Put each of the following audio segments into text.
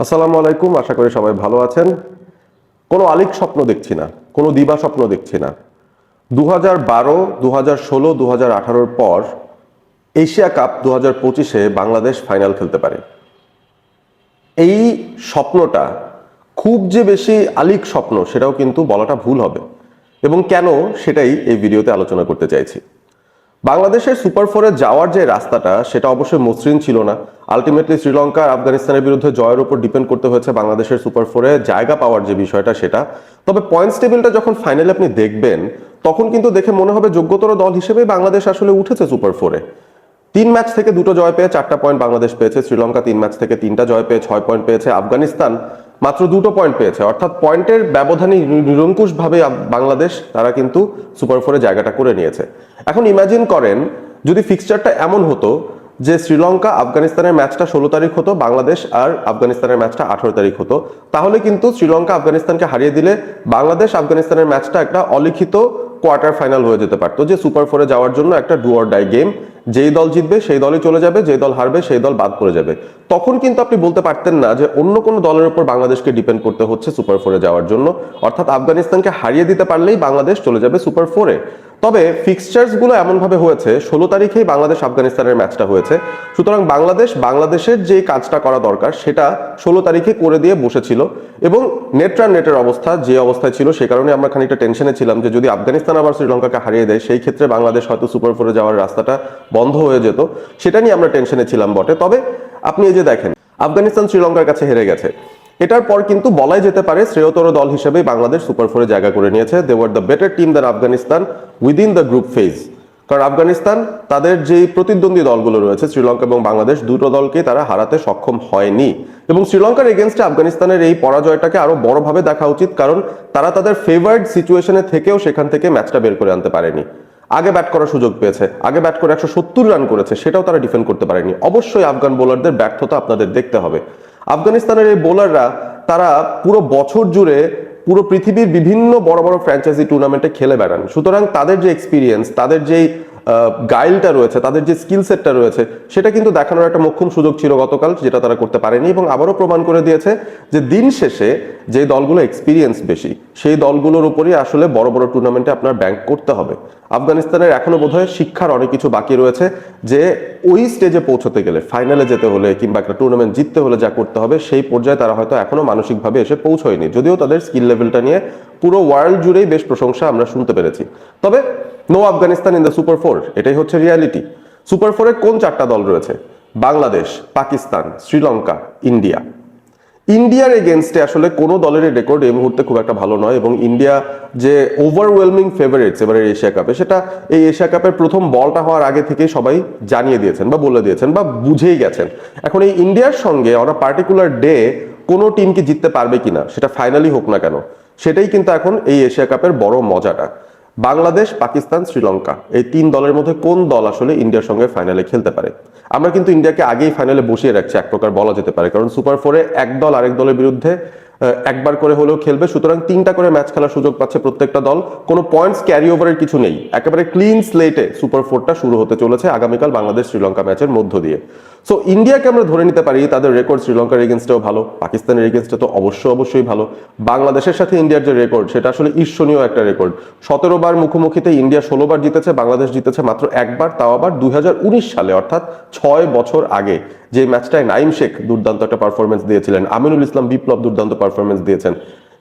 আসসালামু আলাইকুম, আশা করি সবাই ভালো আছেন। কোনো আলিক স্বপ্ন দেখছি না, কোনো দিবা স্বপ্ন দেখছি না। দু হাজার বারো দু হাজার ষোলো দু হাজার আঠারোর পর এশিয়া কাপ দু হাজার পঁচিশে বাংলাদেশ ফাইনাল খেলতে পারে। এই স্বপ্নটা খুব যে বেশি আলিক স্বপ্ন, সেটাও কিন্তু বলাটা ভুল হবে। এবং কেন সেটাই এই ভিডিওতে আলোচনা করতে চাইছি। বাংলাদেশের সুপার ফোরে যাওয়ার যে রাস্তাটা, সেটা অবশ্যই মসৃণ ছিল না। আলটিমেটলি শ্রীলঙ্কা আফগানিস্তানের বিরুদ্ধে জয়ের উপর ডিপেন্ড করতে হয়েছে বাংলাদেশের সুপার ফোরে জায়গা পাওয়ার যে বিষয়টা, সেটা। তবে পয়েন্টস টেবিলটা যখন ফাইনালে আপনি দেখবেন, তখন কিন্তু দেখে মনে হবে যোগ্যতর দল হিসেবে বাংলাদেশ আসলে উঠেছে সুপার ফোরে। তিন ম্যাচ থেকে দুটো জয় পেয়ে চারটা পয়েন্ট বাংলাদেশ পেয়েছে, শ্রীলঙ্কা তিন ম্যাচ থেকে তিনটা জয় পেয়ে ছয় পয়েন্ট পেয়েছে আফগানিস্তান। মাত্র দুটো পয়েন্ট পেয়েছে। অর্থাৎ পয়েন্টের ব্যবধানে নিরঙ্কুশভাবে বাংলাদেশ, তারা কিন্তু সুপার ফোরে জায়গাটা করে নিয়েছে। এখন ইমাজিন করেন, যদি ফিক্সচারটা এমন হতো যে শ্রীলঙ্কা আফগানিস্তানের ম্যাচটা ষোলো তারিখ হতো, বাংলাদেশ আর আফগানিস্তানের ম্যাচটা আঠারো তারিখ হতো, তাহলে কিন্তু শ্রীলঙ্কা আফগানিস্তানকে হারিয়ে দিলে বাংলাদেশ আফগানিস্তানের ম্যাচটা একটা অলিখিত কোয়ার্টার ফাইনাল হয়ে যেতে পারতো, যে সুপার ফোরে যাওয়ার জন্য একটা ডু অর ডাই গেম যেই দল জিতবে সেই দলে চলে যাবে যে দল হারবে সেই দল বাদ পড়ে যাবে। তখন কিন্তু আপনি বলতে পারতেন না যে অন্য কোনো দলের উপর বাংলাদেশকে ডিপেন্ড করতে হচ্ছে সুপার ফোরে যাওয়ার জন্য। অর্থাৎ আফগানিস্তানকে হারিয়ে দিতে পারলেই বাংলাদেশ চলে যাবে সুপার ফোরে তবে ফিক্সচার্সগুলো এমন ভাবে হয়েছে, ষোলো তারিখেই বাংলাদেশ আফগানিস্তানের ম্যাচটা হয়েছে। সুতরাং বাংলাদেশ, বাংলাদেশের যে কাজটা করা দরকার, সেটা ষোলো তারিখে করে দিয়ে বসেছিল। এবং নেট রান নেটের অবস্থা, যে অবস্থায় ছিল, সে কারণে আমরা খানিকটা টেনশনে ছিলাম যে যদি আফগানিস্তান আবার শ্রীলঙ্কাকে হারিয়ে দেয়, সেই ক্ষেত্রে বাংলাদেশ হয়তো সুপার ফোরে যাওয়ার রাস্তাটা বন্ধ হয়ে যেত। সেটা নিয়ে আমরা টেনশনে ছিলাম বটে। তবে আপনি এই যে দেখেন আফগানিস্তান শ্রীলঙ্কার কাছে হেরে গেছে। এটার পর কিন্তু বলাই যেতে পারে শ্রেয়তর দল হিসেবেই বাংলাদেশ সুপার ফোরে জায়গা করে নিয়েছে। They were the better team than Afghanistan within the group phase কারণ আফগানিস্তান তাদের যেই প্রতিদ্বন্দ্বী দলগুলো রয়েছে, শ্রীলঙ্কা এবং বাংলাদেশ, দুটো দলকে তারা হারাতে সক্ষম হয়নি। এবং শ্রীলঙ্কার এগেনস্টে আফগানিস্তানের এই পরাজয়টাকে আরও বড়ভাবে দেখা উচিত, কারণ তারা তাদের ফেভার্ড সিচুয়েশনে থেকেও সেখান থেকে ম্যাচটা বের করে আনতে পারেনি। আগে ব্যাট করার সুযোগ পেয়েছে। আগে ব্যাট করে একশো সত্তর রান করেছে, সেটাও তারা ডিফেন্ড করতে পারেনি। অবশ্যই আফগান বোলারদের ব্যর্থতা আপনাদের দেখতে হবে। আফগানিস্তানের এই বোলাররা তারা পুরো বছর জুড়ে পুরো পৃথিবীর বিভিন্ন বড় বড় ফ্র্যাঞ্চাইজি টুর্নামেন্টে খেলে বেড়ান। সুতরাং তাদের যে এক্সপিরিয়েন্স তাদের যেই গাইলটা রয়েছে, তাদের যে স্কিল সেটটা রয়েছে, সেটা কিন্তু দেখানোর একটা মোক্ষম সুযোগ ছিল গতকাল, যেটা তারা করতে পারেনি এবং আবারও প্রমাণ করে দিয়েছে যে দিন শেষে যে দলগুলো এক্সপিরিয়েন্স বেশি, সেই দলগুলোর উপরই আসলে বড় বড় টুর্নামেন্টে আপনার ব্যাংক করতে হবে। আফগানিস্তানের এখনও বোধহয় শিক্ষার অনেক কিছু বাকি রয়েছে যে ওই স্টেজে পৌঁছতে গেলে ফাইনালে যেতে হলে কিংবা একটা টুর্নামেন্ট জিততে হলে যা করতে হবে, সেই পর্যায়ে তারা হয়তো এখনও মানসিকভাবে এসে পৌঁছয়নি। যদিও তাদের স্কিল লেভেলটা নিয়ে পুরো ওয়ার্ল্ড জুড়েই বেশ প্রশংসা আমরা শুনতে পেরেছি। তবে no Afghanistan in the super four এটাই হচ্ছে রিয়ালিটি সুপার ফোরে কোন চারটা দল রয়েছে? বাংলাদেশ, পাকিস্তান, শ্রীলঙ্কা, ইন্ডিয়া। ইন্ডিয়ার এগেনস্টে আসলে কোনো দলের রেকর্ড এই মুহূর্তে খুব একটা ভালো নয় এবং ইন্ডিয়া যে ওভারওয়েলমিং ফেভারিটস এবারে এশিয়া কাপে, সেটা এই এশিয়া কাপের প্রথম বলটা হওয়ার আগে থেকেই সবাই জানিয়ে দিয়েছেন বা বলে দিয়েছেন বা বুঝেই গেছেন। এখন এই ইন্ডিয়ার সঙ্গে অন পার্টিকুলার ডে কোনো টিমকে জিততে পারবে কিনা, সেটা ফাইনালি হোক না কেন, সেটাই কিন্তু এখন এই এশিয়া কাপের বড় মজাটা। বাংলাদেশ, পাকিস্তান, শ্রীলঙ্কা। এই তিন দলের মধ্যে কোন দল আসলে ইন্ডিয়ার সঙ্গে ফাইনালে খেলতে পারে? আমরা কিন্তু ইন্ডিয়াকে আগেই ফাইনালে বসিয়ে রাখছি, এক প্রকার বলা যেতে পারে। কারণ সুপার ফোরে এক দল আরেক দলের বিরুদ্ধে একবার করে হলেও খেলবে। সুতরাং তিনটা করে ম্যাচ খেলার সুযোগ পাচ্ছে প্রত্যেকটা দল। কোনো পয়েন্টস ক্যারি ওভারের কিছু নেই। একেবারে ক্লিন স্লেটে সুপার ফোরটা শুরু হতে চলেছে আগামীকাল বাংলাদেশ শ্রীলঙ্কা ম্যাচের মধ্য দিয়ে। সো ইন্ডিয়াকে আমরা ধরে নিতে পারি, তাদের রেকর্ড শ্রীলঙ্কার এগেনস্টেও ভালো, পাকিস্তানের এগেনস্টে তো অবশ্যই অবশ্যই ভালো। বাংলাদেশের সাথে ইন্ডিয়ার যে রেকর্ড সেটা আসলে ঈর্ষণীয় একটা রেকর্ড সতেরো বার মুখোমুখিতে ইন্ডিয়া ষোলো বার জিতেছে, বাংলাদেশ জিতেছে মাত্র একবার, তাও আবার দুই হাজার উনিশ সালে, অর্থাৎ ছয় বছর আগে। যে ম্যাচটায় নাইম শেখ দুর্দান্ত একটা পারফরমেন্স দিয়েছিলেন। আমিনুল ইসলাম বিপ্লব দুর্দান্ত পারফরমেন্স দিয়েছেন।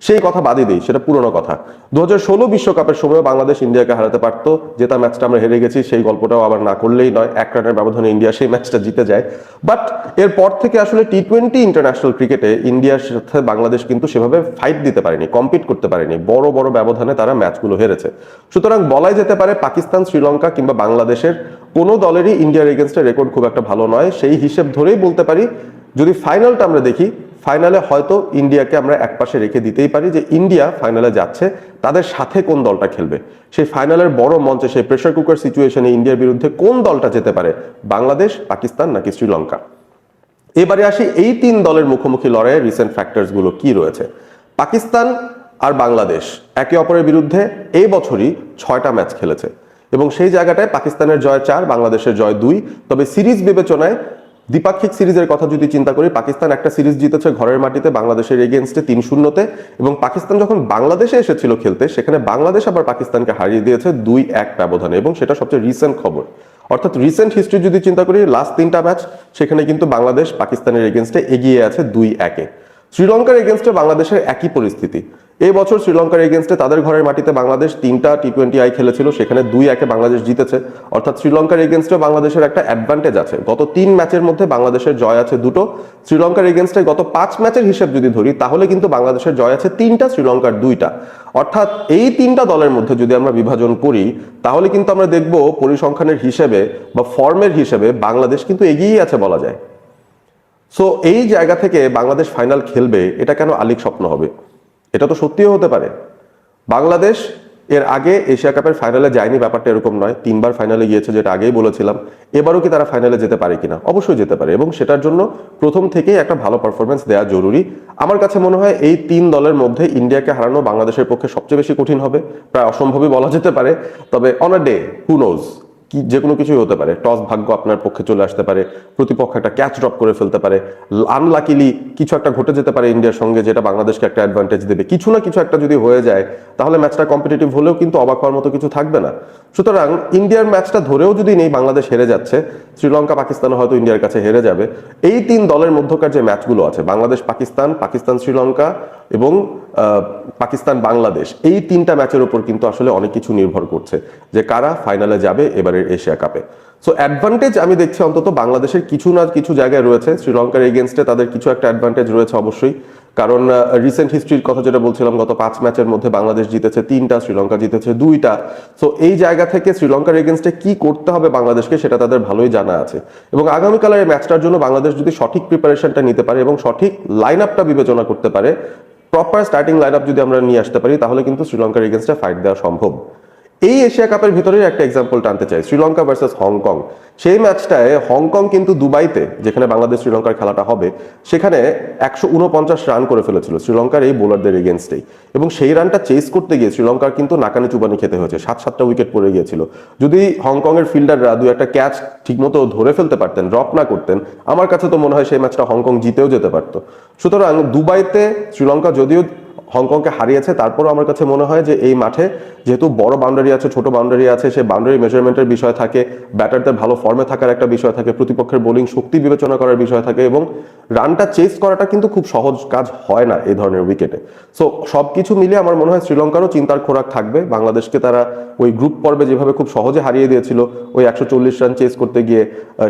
সেই কথা বাদই দিই, সেটা পুরনো কথা। দু বিশ্বকাপের সময় বাংলাদেশ ইন্ডিয়াকে হারাতে পারতো জেতা ম্যাচটা আমরা হেরে গেছি, সেই গল্পটাও আবার না করলেই নয়, এক রানের ব্যবধানে ইন্ডিয়া সেই ম্যাচটা জিতে যায়। বাট এরপর থেকে আসলে টি টোয়েন্টি ইন্টারন্যাশনাল ক্রিকেটে ইন্ডিয়ার সাথে বাংলাদেশ কিন্তু সেভাবে ফাইট দিতে পারেনি কম্পিট করতে পারেনি। বড় বড় ব্যবধানে তারা ম্যাচগুলো হেরেছে। সুতরাং বলাই যেতে পারে পাকিস্তান, শ্রীলঙ্কা কিংবা বাংলাদেশের কোনো দলেরই ইন্ডিয়ার এগেনস্টে রেকর্ড খুব একটা ভালো নয়। সেই হিসেব ধরেই বলতে পারি, যদি ফাইনালটা আমরা দেখি ফাইনালে হয়তো ইন্ডিয়াকে আমরা একপাশে রেখে দিতেই পারি যে ইন্ডিয়া ফাইনালে যাচ্ছে, তাদের সাথে কোন দলটা খেলবে? সেই ফাইনালের বড় মঞ্চে, সেই প্রেশার কুকার সিচুয়েশনে ইন্ডিয়ার বিরুদ্ধে কোন দলটা যেতে পারে? বাংলাদেশ, পাকিস্তান নাকি শ্রীলঙ্কা? এবারে আসি এই তিন দলের মুখোমুখি লড়াইয়ের রিসেন্ট ফ্যাক্টরসগুলো কি রয়েছে? পাকিস্তান আর বাংলাদেশ একে অপরের বিরুদ্ধে এই বছরই ছয়টা ম্যাচ খেলেছে। এবং সেই জায়গাটায় পাকিস্তানের জয় চার, বাংলাদেশের জয় দুই। তবে সিরিজ বিবেচনায় দ্বিপাক্ষিক সিরিজের কথা যদি চিন্তা করি, পাকিস্তান একটা সিরিজ জিতেছে ঘরের মাটিতে, বাংলাদেশের এগেনস্টে তিন শূন্যতে, এবং পাকিস্তান যখন বাংলাদেশে এসেছিল খেলতে, সেখানে বাংলাদেশ আবার পাকিস্তানকে হারিয়ে দিয়েছে দুই এক ব্যবধানে, এবং সেটা সবচেয়ে রিসেন্ট খবর। অর্থাৎ রিসেন্ট হিস্ট্রি যদি চিন্তা করি লাস্ট তিনটা ম্যাচ সেখানে কিন্তু বাংলাদেশ পাকিস্তানের এগেনস্টে এগিয়ে আছে দুই একে। শ্রীলঙ্কার এগেনস্টে বাংলাদেশের একই পরিস্থিতি। এই বছর শ্রীলঙ্কার এগেনস্টে তাদের ঘরের মাটিতে বাংলাদেশ তিনটা টি টোয়েন্টি আই খেলেছিল, সেখানে দুই একে বাংলাদেশ জিতেছে। অর্থাৎ শ্রীলঙ্কার এগেনস্টে বাংলাদেশের একটা অ্যাডভান্টেজ আছে। গত তিন ম্যাচের মধ্যে বাংলাদেশের জয় আছে দুটো। শ্রীলঙ্কার এগেনস্টে গত পাঁচ ম্যাচের হিসেব যদি ধরি, তাহলে কিন্তু বাংলাদেশের জয় আছে তিনটা, শ্রীলঙ্কার দুইটা। অর্থাৎ এই তিনটা দলের মধ্যে যদি আমরা বিভাজন করি, তাহলে কিন্তু আমরা দেখব পরিসংখ্যানের হিসেবে বা ফর্মের হিসেবে বাংলাদেশ কিন্তু এগিয়েই আছে বলা যায়। সো এই জায়গা থেকে বাংলাদেশ ফাইনাল খেলবে, এটা কেন আলিক স্বপ্ন হবে? এটা তো সত্যিও হতে পারে। বাংলাদেশ এর আগে এশিয়া কাপের ফাইনালে যায়নি, ব্যাপারটা এরকম নয়। তিনবার ফাইনালে গিয়েছে, যেটা আগেই বলেছিলাম। এবারও কি তারা ফাইনালে যেতে পারে কিনা? অবশ্যই যেতে পারে এবং সেটার জন্য প্রথম থেকেই একটা ভালো পারফরমেন্স দেওয়া জরুরি। আমার কাছে মনে হয় এই তিন দলের মধ্যে ইন্ডিয়াকে হারানো বাংলাদেশের পক্ষে সবচেয়ে বেশি কঠিন হবে। প্রায় অসম্ভবই বলা যেতে পারে। তবে on a day who knows কি যে কোনো কিছুই হতে পারে। টস ভাগ্য আপনার পক্ষে চলে আসতে পারে, প্রতিপক্ষ একটা ক্যাচ ড্রপ করে ফেলতে পারে আনলাকিলি কিছু একটা ঘটে যেতে পারে ইন্ডিয়ার সঙ্গে যেটা বাংলাদেশকে একটা অ্যাডভান্টেজ দেবে। কিছু না কিছু একটা যদি হয়ে যায়, তাহলে ম্যাচটা কম্পিটিটিভ হলেও কিন্তু অবাক হওয়ার মতো কিছু থাকবে না। সুতরাং ইন্ডিয়ার ম্যাচটা ধরেও যদি নেই, বাংলাদেশ হেরে যাচ্ছে, শ্রীলঙ্কা, পাকিস্তান হয়তো ইন্ডিয়ার কাছে হেরে যাবে। এই তিন দলের মধ্যকার যে ম্যাচগুলো আছে, বাংলাদেশ, পাকিস্তান পাকিস্তান, শ্রীলঙ্কা এবং পাকিস্তান, বাংলাদেশ, এই তিনটা ম্যাচের উপর কিন্তু আসলে অনেক কিছু নির্ভর করছে যে কারা ফাইনালে যাবে, এবারের এশিয়া কাপে। সো অ্যাডভান্টেজ আমি দেখছি অন্তত বাংলাদেশের কিছু না কিছু জায়গায় রয়েছে। শ্রীলঙ্কার এগেনস্টে তাদের কিছু একটা অ্যাডভান্টেজ রয়েছে অবশ্যই। কারণ রিসেন্ট হিস্ট্রির কথা যেটা বলছিলাম, গত পাঁচ ম্যাচের মধ্যে বাংলাদেশ জিতেছে তিনটা, শ্রীলঙ্কা জিতেছে দুইটা। সো এই জায়গা থেকে শ্রীলঙ্কার এগেনস্টে কি করতে হবে বাংলাদেশকে সেটা তাদের ভালোই জানা আছে। এবং আগামীকালের এই ম্যাচটার জন্য বাংলাদেশ যদি সঠিক প্রিপারেশনটা নিতে পারে এবং সঠিক লাইন আপটা বিবেচনা করতে পারে প্রপার স্টার্টিং লাইন আপ যদি আমরা নিয়ে আসতে পারি, তাহলে কিন্তু শ্রীলঙ্কার এগেনস্টে ফাইট দেওয়া সম্ভব। এই এশিয়া কাপের ভিতরে একটা এক্সাম্পল টানতে চাই, শ্রীলঙ্কা ভার্সেস হংকং সেই ম্যাচটায় হংকং কিন্তু দুবাইতে, যেখানে বাংলাদেশ শ্রীলঙ্কার খেলাটা হবে, সেখানে একশো উনপঞ্চাশ রান করে ফেলেছিল শ্রীলঙ্কার এই বোলারদের এগেনস্টেই এবং সেই রানটা চেস করতে গিয়ে শ্রীলঙ্কার কিন্তু নাকানি চুবানি খেতে হয়েছে সাত সাতটা উইকেট পড়ে গিয়েছিল। যদি হংকং এর ফিল্ডাররা দু একটা ক্যাচ ঠিকমতো ধরে ফেলতে পারতেন ড্রপ না করতেন, আমার কাছে তো মনে হয় সেই ম্যাচটা হংকং জিতেও যেতে পারতো। সুতরাং দুবাইতে শ্রীলঙ্কা যদিও হংকংকে হারিয়েছে, তারপরও আমার কাছে মনে হয় যে এই মাঠে যেহেতু বড় বাউন্ডারি আছে, ছোট বাউন্ডারি আছে, সে বাউন্ডারি মেজারমেন্টের বিষয় থাকে ব্যাটারদের ভালো ফর্মে থাকার একটা বিষয় থাকে, প্রতিপক্ষের বোলিং শক্তি বিবেচনা করার বিষয় থাকে এবং রানটা চেস করাটা কিন্তু খুব সহজ কাজ হয় না এই ধরনের উইকেটে সো সব কিছু মিলিয়ে আমার মনে হয় শ্রীলঙ্কারও চিন্তার খোরাক থাকবে। বাংলাদেশকে তারা ওই গ্রুপ পর্বে যেভাবে খুব সহজে হারিয়ে দিয়েছিল, ওই একশো চল্লিশ রান চেস করতে গিয়ে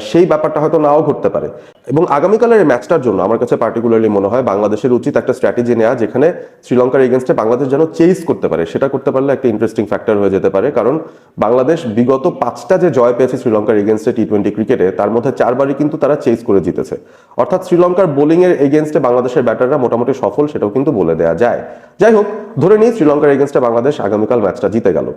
সেই ব্যাপারটা হয়তো নাও ঘটতে পারে। এবং আগামীকালের এই ম্যাচটার জন্য আমার কাছে পার্টিকুলারলি মনে হয় বাংলাদেশের উচিত একটা স্ট্র্যাটেজি নেওয়া যেখানে শ্রীলঙ্কার এগেনস্টে বাংলাদেশ যেন চেস করতে পারে। সেটা করতে পারলে একটা ইন্টারেস্টিং ফ্যাক্টর হয়ে যেতে পারে। কারণ বাংলাদেশ বিগত পাঁচটা যে জয় পেয়েছে শ্রীলঙ্কার এগেনস্টে টি টোয়েন্টি ক্রিকেটে তার মধ্যে চারবারই কিন্তু তারা চেস করে জিতেছে। অর্থাৎ শ্রীলঙ্কার বোলিং এর এগেনস্টে বাংলাদেশের ব্যাটাররা মোটামুটি সফল, সেটাও কিন্তু বলে দেওয়া যায়। যাই হোক, ধরে নিই শ্রীলঙ্কার এগেনস্টে বাংলাদেশ আগামীকাল ম্যাচটা জিতে গেল।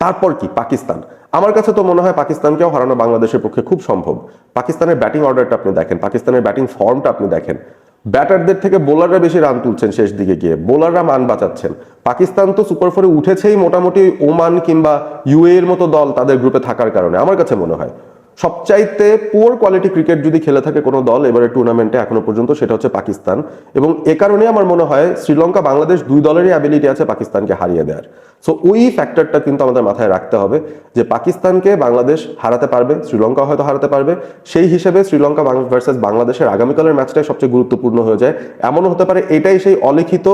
তারপর কি? পাকিস্তান। আমার কাছে তো মনে হয় পাকিস্তানকেও হারানো বাংলাদেশের পক্ষে খুব সম্ভব। পাকিস্তানের ব্যাটিং অর্ডারটা আপনি দেখেন, পাকিস্তানের ব্যাটিং ফর্মটা আপনি দেখেন। ব্যাটারদের থেকে বোলাররা বেশি রান তুলছেন শেষ দিকে গিয়ে, বোলাররা মান বাঁচাচ্ছেন। পাকিস্তান তো সুপার ফোরে উঠেছেই মোটামুটি ওমান কিংবা ইউএ এর মতো দল তাদের গ্রুপে থাকার কারণে, আমার কাছে মনে হয়। সবচাইতে পুয়ার কোয়ালিটি ক্রিকেট যদি খেলে থাকে কোনো দল, এবারে টুর্নামেন্টে এখনও পর্যন্ত, সেটা হচ্ছে পাকিস্তান। এবং এ কারণে আমার মনে হয় শ্রীলঙ্কা, বাংলাদেশ দুই দলেরই অ্যাবিলিটি আছে পাকিস্তানকে হারিয়ে দেওয়ার। সো ওই ফ্যাক্টরটা কিন্তু আমাদের মাথায় রাখতে হবে যে পাকিস্তানকে বাংলাদেশ হারাতে পারবে, শ্রীলঙ্কা হয়তো হারাতে পারবে। সেই হিসেবে শ্রীলঙ্কা ভার্সেস বাংলাদেশের আগামীকালের ম্যাচটাই সবচেয়ে গুরুত্বপূর্ণ হয়ে যায়। এমনও হতে পারে এটাই সেই অলিখিত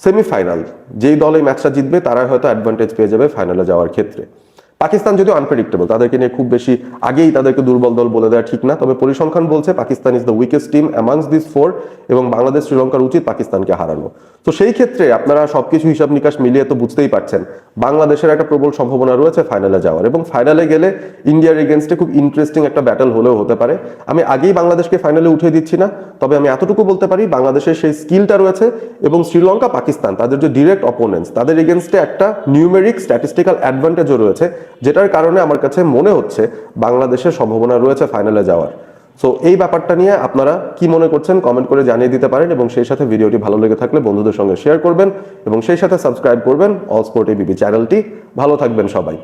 সেমিফাইনাল যেই দল এই ম্যাচটা জিতবে, তারাই হয়তো অ্যাডভান্টেজ পেয়ে যাবে ফাইনালে যাওয়ার ক্ষেত্রে। পাকিস্তান যদিও আনপ্রেডিক্টেবল তাদেরকে নিয়ে খুব বেশি আগেই তাদেরকে দুর্বল দল বলে দেওয়া ঠিক না। তবে পরিসংখ্যান বলছে Pakistan is the weakest team amongst this four এবং বাংলাদেশ, শ্রীলঙ্কার উচিত পাকিস্তানকে হারানো। তো সেই ক্ষেত্রে আপনারা সবকিছু হিসাব নিকাশ মিলিয়ে তো বুঝতেই পারছেন, বাংলাদেশের একটা প্রবল সম্ভাবনা রয়েছে ফাইনালে যাওয়ার এবং ফাইনালে গেলে ইন্ডিয়ার এগেনস্টে খুব ইন্টারেস্টিং একটা ব্যাটল হলেও হতে পারে। আমি আগেই বাংলাদেশকে ফাইনালে উঠে দিচ্ছি না, তবে আমি এতটুকু বলতে পারি বাংলাদেশের সেই স্কিলটা রয়েছে এবং শ্রীলঙ্কা, পাকিস্তান, তাদের যে ডিরেক্ট অপোনেন্টস তাদের এগেনস্টে একটা নিউমেরিক স্ট্যাটিস্টিক্যাল অ্যাডভান্টেজও রয়েছে। যেটার কারণে আমার কাছে মনে হচ্ছে বাংলাদেশের সম্ভাবনা রয়েছে ফাইনালে যাওয়ার। সো এই ব্যাপারটা নিয়ে আপনারা কি মনে করছেন কমেন্ট করে জানিয়ে দিতে পারেন এবং সেই সাথে ভিডিওটি ভালো লেগে থাকলে বন্ধুদের সঙ্গে শেয়ার করবেন এবং সেই সাথে সাবস্ক্রাইব করবেন অল স্পোর্ট এবিপি চ্যানেলটি ভালো থাকবেন সবাই।